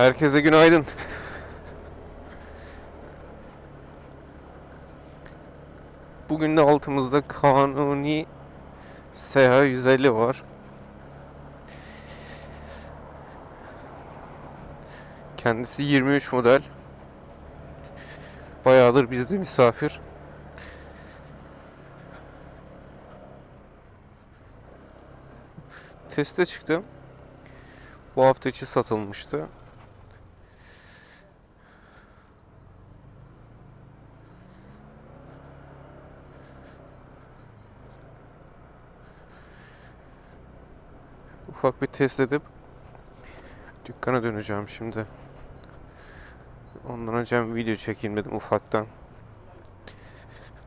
Herkese günaydın. Bugün de altımızda kanuni SH 150 var. Kendisi 23 model. Bayağıdır bizde misafir. Teste çıktım. Bu hafta içi satılmıştı. Ufak bir test edip dükkana döneceğim şimdi. Ondan önce video çekeyim dedim ufaktan.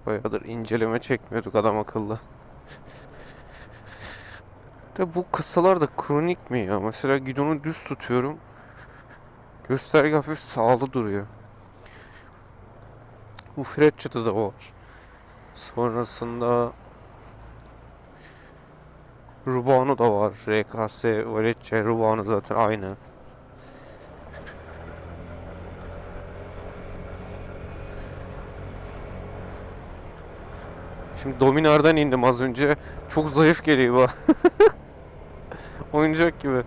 Bayağıdır inceleme çekmiyorduk adam akıllı. De bu kasalar da kronik mi ya? Mesela gidonu düz tutuyorum. Gösterge hafif sağlı duruyor. Bu Freccia'da da var. Sonrasında Rubano da var. RKS, Valecce, Rubano zaten aynı. Şimdi Dominar'dan indim az önce. Çok zayıf geliyor bu. Oyuncak gibi.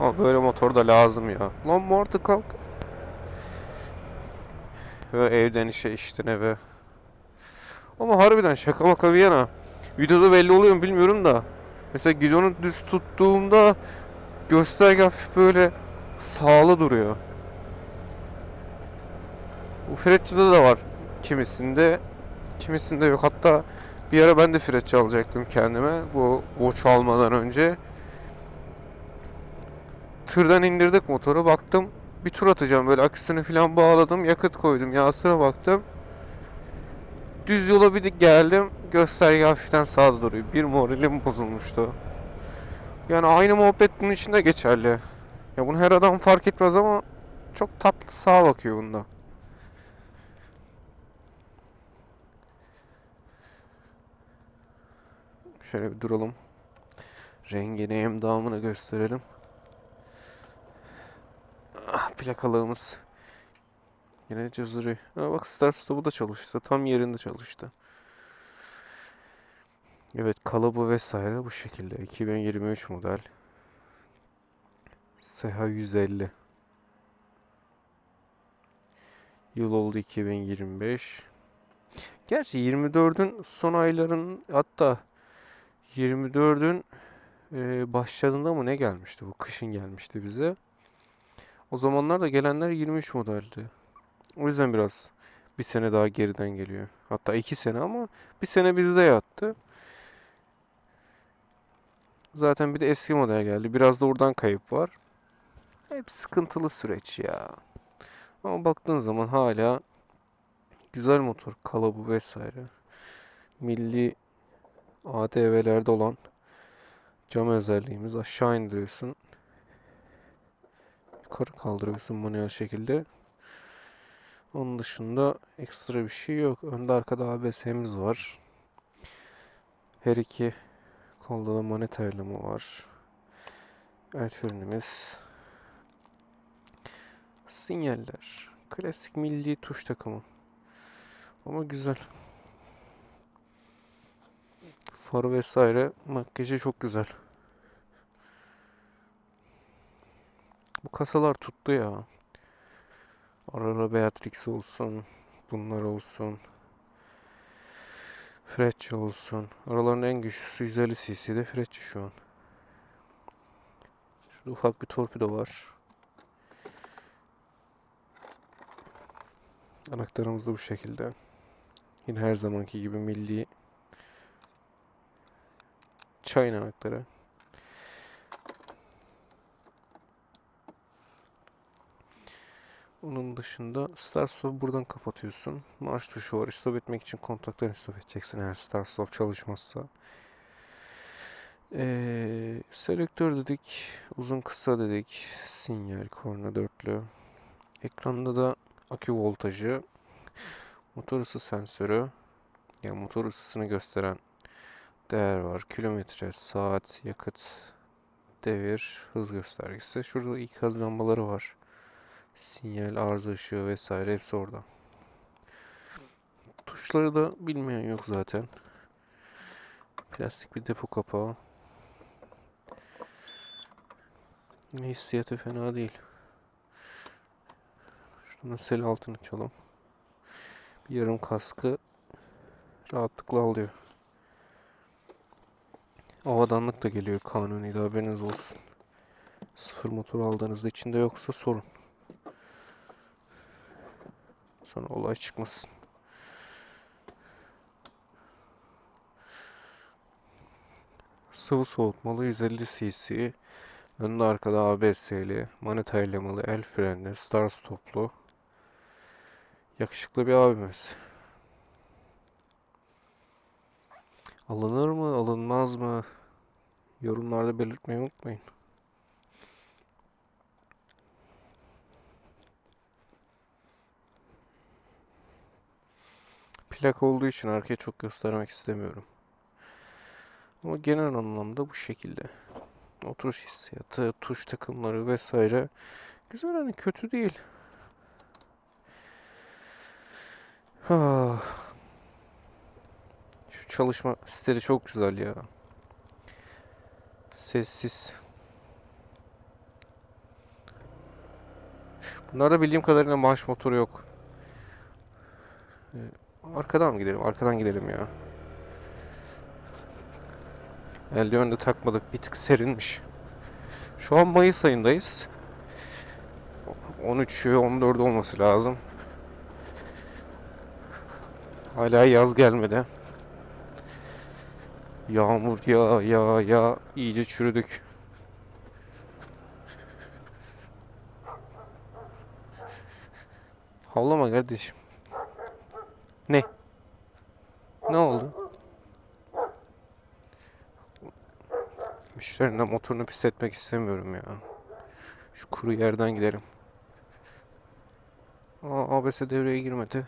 Ama böyle motor da lazım ya. Lan Martı kalk. Ve evden işe işten eve. Ama harbiden şaka maka bir yana. Videoda belli oluyor mu bilmiyorum da. Mesela gidonu düz tuttuğumda gösterge hafif böyle sağlı duruyor. Bu Freccia'da da var kimisinde. Kimisinde yok. Hatta bir ara ben de Freccia alacaktım kendime. Bu Watch almadan önce. Tırdan indirdik motoru. Baktım bir tur atacağım. Böyle aküsünü falan bağladım. Yakıt koydum. Yağsına baktım. Düz yola bir geldim. Gösterge hafiften sağda duruyor. Bir moralim bozulmuştu. Yani aynı muhabbet bunun için de geçerli. Ya bunu her adam fark etmez ama çok tatlı sağa bakıyor bunda. Şöyle bir duralım. Rengini emdamını gösterelim. Ah, plakalığımız. Yine cızırıyor. Ha, bak start stop'u da çalıştı. Tam yerinde çalıştı. Evet kalıbı vesaire bu şekilde. 2023 model. SH 150. Yıl oldu 2025. Gerçi 24'ün son ayların hatta 24'ün e, başlarında mı ne gelmişti bu? Kışın gelmişti bize. O zamanlar da gelenler 23 modeldi. O yüzden biraz bir sene daha geriden geliyor. Hatta iki sene ama bir sene bizde yattı. Zaten bir de eski model geldi. Biraz da oradan kayıp var. Hep sıkıntılı süreç ya. Ama baktığın zaman hala güzel motor, kalıbı vesaire. Milli ATV'lerde olan cam özelliğimiz aşağı indiriyorsun. Yukarı kaldırıyorsun manuel şekilde. Onun dışında ekstra bir şey yok. Önde arkada ABS'miz var. Her iki kolda da manet ayarlama var. El frenimiz. Sinyaller. Klasik milli tuş takımı. Ama güzel. Farı vesaire makyajı çok güzel. Bu kasalar tuttu ya. Aurora Beatrix olsun. Bunlar olsun. Freccia olsun. Aralarının en güçlüsü 150 cc'de Freccia şu an. Şurada ufak bir torpido var. Anahtarımız da bu şekilde. Yine her zamanki gibi milli çayın anahtarı. Onun dışında Start Stop buradan kapatıyorsun. Marş tuşu var. Stop etmek için kontakları stop edeceksin eğer Start Stop çalışmazsa. Ee, selektör dedik. Uzun kısa dedik. Sinyal korna dörtlü. Ekranda da akü voltajı. Motor ısı sensörü. Yani motor ısısını gösteren değer var. Kilometre, saat, yakıt, devir, hız göstergesi. Şurada ikaz lambaları var. Sinyal, arıza ışığı vesaire hepsi orada. Tuşları da bilmeyen yok zaten. Plastik bir depo kapağı. Hissiyatı fena değil. Şuradan sel altını çalalım. Bir yarım kaskı rahatlıkla alıyor. Havadanlık da geliyor kanuni de haberiniz olsun. Sıfır motor aldığınızda içinde yoksa sorun. Sonra olay çıkmasın. Sıvı soğutmalı 150 cc. Önde arkada ABS'li, manetaylamalı, el frenli, star stoplu. Yakışıklı bir abimiz. Alınır mı, alınmaz mı? Yorumlarda belirtmeyi unutmayın. Plak olduğu için arkaya çok göstermek istemiyorum. Ama genel anlamda bu şekilde. Oturuş hissiyatı, tuş takımları vesaire. Güzel hani kötü değil. Ah. Şu çalışma siteli çok güzel ya. Sessiz. Bunlarda bildiğim kadarıyla marş motoru yok. Ee, arkadan mı gidelim? Arkadan gidelim ya. Eldiven de takmadık. Bir tık serinmiş. Şu an Mayıs ayındayız. 13'ü 14 olması lazım. Hala yaz gelmedi. Yağmur ya ya ya iyice çürüdük. Havlama kardeşim. Ne? Ne oldu? Müşterinin motorunu pis etmek istemiyorum ya. Şu kuru yerden gidelim. Aa, ABS devreye girmedi.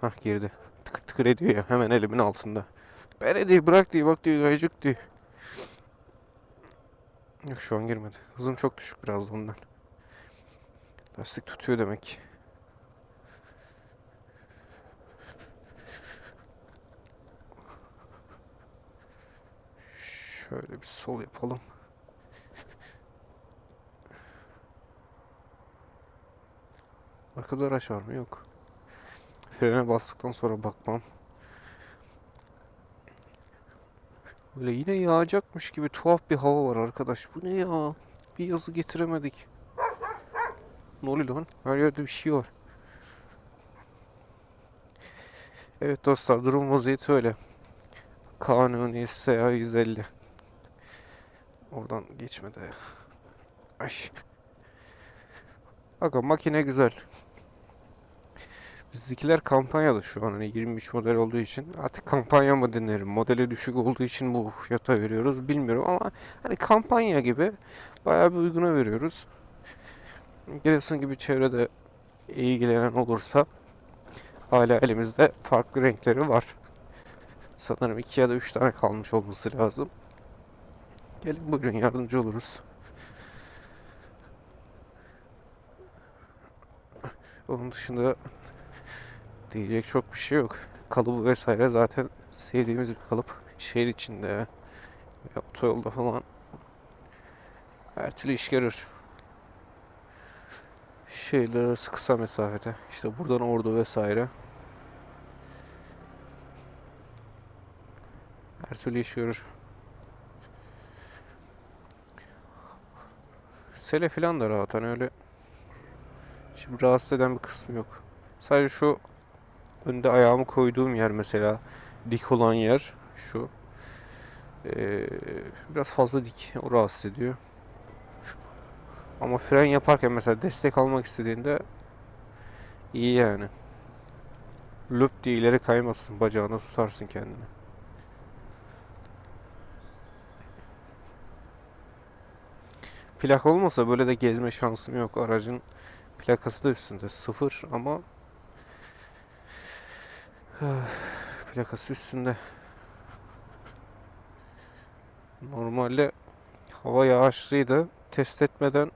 Hah girdi. Tıkır tıkır ediyor ya hemen elimin altında. Belediye bırak diyor bak diyor gaycık diyor. Yok şu an girmedi. Hızım çok düşük biraz da ondan. Lastik tutuyor demek ki. Şöyle bir sol yapalım. Arkada araç var mı? Yok. Frene bastıktan sonra bakmam. Böyle yine yağacakmış gibi tuhaf bir hava var arkadaş. Bu ne ya? Bir yazı getiremedik. Ne oluyor lan? Her yerde bir şey var. Evet dostlar durum vaziyeti öyle. Kanuni SA 150. Oradan geçmedi. Ay. Aga makine güzel. Bizdekiler kampanyalı şu an hani 23 model olduğu için. Artık kampanya mı denerim? Modeli düşük olduğu için bu fiyata veriyoruz bilmiyorum ama hani kampanya gibi bayağı bir uyguna veriyoruz. Giresun gibi çevrede ilgilenen olursa hala elimizde farklı renkleri var. Sanırım 2 ya da 3 tane kalmış olması lazım. Gelin buyurun yardımcı oluruz. Onun dışında diyecek çok bir şey yok. Kalıbı vesaire zaten sevdiğimiz bir kalıp. Şehir içinde ya otoyolda falan her türlü iş görür. Şehirler arası kısa mesafede. İşte buradan Ordu vesaire. Her türlü iş görür. Sele falan da rahat hani öyle Şimdi rahatsız eden bir kısmı yok. Sadece şu önde ayağımı koyduğum yer mesela dik olan yer şu. Ee, biraz fazla dik. O rahatsız ediyor. Ama fren yaparken mesela destek almak istediğinde iyi yani. Löp diye ileri kaymazsın. Bacağına tutarsın kendini. Plak olmasa böyle de gezme şansım yok. Aracın plakası da üstünde sıfır ama plakası üstünde. Normalde hava yağışlıydı. Test etmeden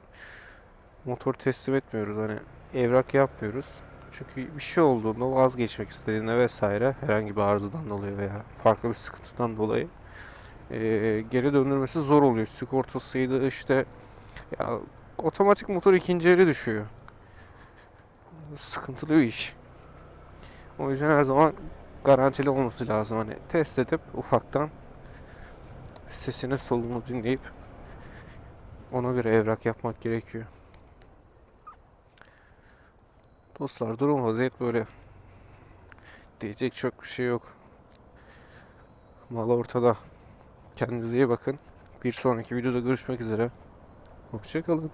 motor teslim etmiyoruz. Hani evrak yapmıyoruz. Çünkü bir şey olduğunda vazgeçmek istediğinde vesaire herhangi bir arızadan dolayı veya farklı bir sıkıntıdan dolayı eee, geri döndürmesi zor oluyor. Sigortasıydı işte ya otomatik motor ikinci eli düşüyor. Sıkıntılı bir iş. O yüzden her zaman garantili olması lazım. Hani test edip ufaktan sesini solunu dinleyip ona göre evrak yapmak gerekiyor. Dostlar durum vaziyet böyle. Diyecek çok bir şey yok. Mal ortada. Kendinize iyi bakın. Bir sonraki videoda görüşmek üzere. Hoşçakalın.